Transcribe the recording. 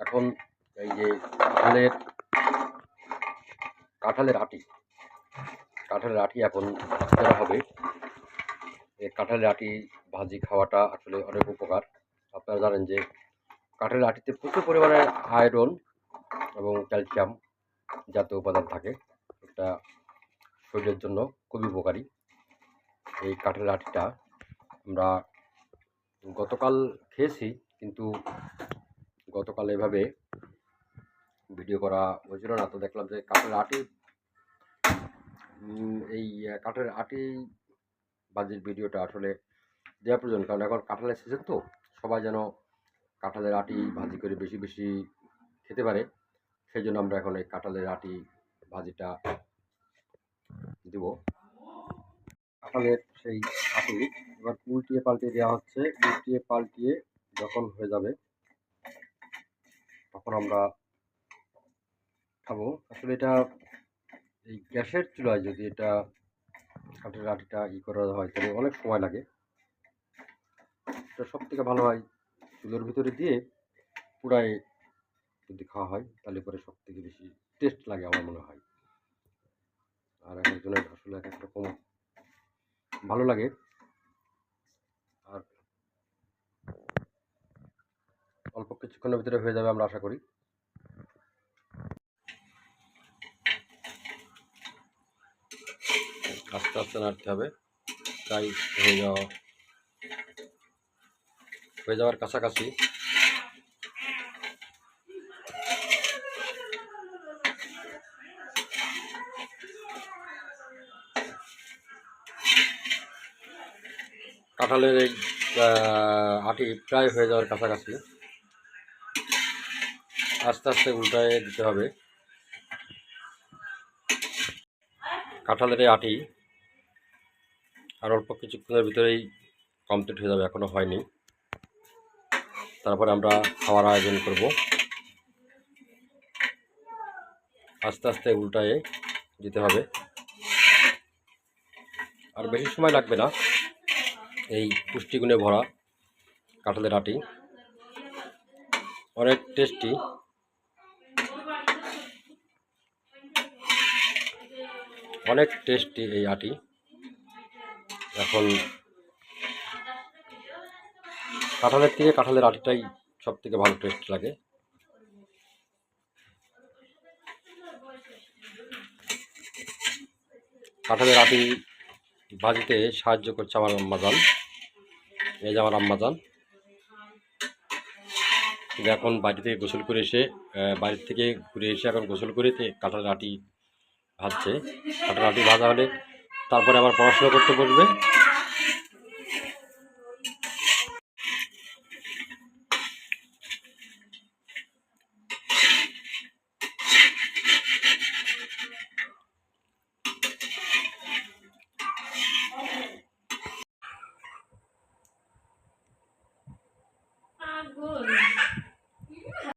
এখন এই যে কাঁঠালের কাঁঠালের আটি। কাঁঠালের আটি এখন করা হবে। এই কাঁঠালের আটি ভাজি খাওয়াটা আসলে অনেক উপকার। আপনারা জানেন যে কাঁঠালের আটিতে প্রচুর পরিমাণে আয়রন এবং ক্যালসিয়াম জাতীয় উপাদান থাকে। এটা শরীরের জন্য খুবই উপকারী। এই কাঁঠালের আটিটা আমরা গতকাল খেয়েছি, কিন্তু গতকাল এভাবে ভিডিও করা হয়েছিল না, তো দেখলাম যে কাঠের আটি এই কাঠের আটি বাজির ভিডিওটা আসলে দেওয়া প্রয়োজন, কারণ এখন কাঁঠালের সিজন তো, সবাই যেন কাঁঠালের আটি ভাজি করে বেশি বেশি খেতে পারে, সেই জন্য আমরা এখন এই কাঁঠালের আটি ভাজিটা দিব। কাঁঠালের সেই আটি এবার উল্টিয়ে পাল্টিয়ে দেওয়া হচ্ছে, উল্টিয়ে পাল্টিয়ে যখন হয়ে যাবে তখন আমরা খাব। আসলে এটা এই গ্যাসের চুলায় যদি এটা কাঠের আটিটা ই করা হয় তাহলে অনেক সময় লাগে। এটা সব থেকে ভালো হয় চুলোর ভিতরে দিয়ে পুরাই যদি খাওয়া হয়, তাহলে পরে সব থেকে বেশি টেস্ট লাগে আমার মনে হয়। আর এক একজনের আসলে এক এক রকম ভালো লাগে আর অল্প কিছুক্ষণের ভিতরে হয়ে যাবে আমরা আশা করি। আস্তে আস্তে নাড়তে হবে। তাই হয়ে যাওয়া হয়ে যাওয়ার কাছাকাছি। কাঁঠালের এই আটি প্রায় হয়ে যাওয়ার কাছাকাছি। আস্তে আস্তে উল্টায় দিতে হবে। কাঁঠালের এই আটি আর অল্প কিছুক্ষণের ভিতরেই কমপ্লিট হয়ে যাবে, এখনও হয়নি। তারপরে আমরা খাওয়ার আয়োজন করব। আস্তে আস্তে উল্টায়ে দিতে হবে। আর বেশি সময় লাগবে না এই পুষ্টিগুণে ভরা কাঁঠালের আটি। অনেক টেস্টি অনেক টেস্টি এই আটি। এখন কাঁঠালের থেকে কাঁঠালের আটিটাই সব থেকে ভালো টেস্ট লাগে। কাঁঠালের আটি ভাজিতে সাহায্য করছে আমার আম্মাজান। এই যে আমার আম্মাজান। এখন বাড়ি থেকে গোসল করে এসে বাড়ির থেকে ঘুরে এসে এখন গোসল করে কাঁঠালের আটি ভাজছে আটি ভাজা হলে তারপরে আবার পড়াশোনা করতে বসবে।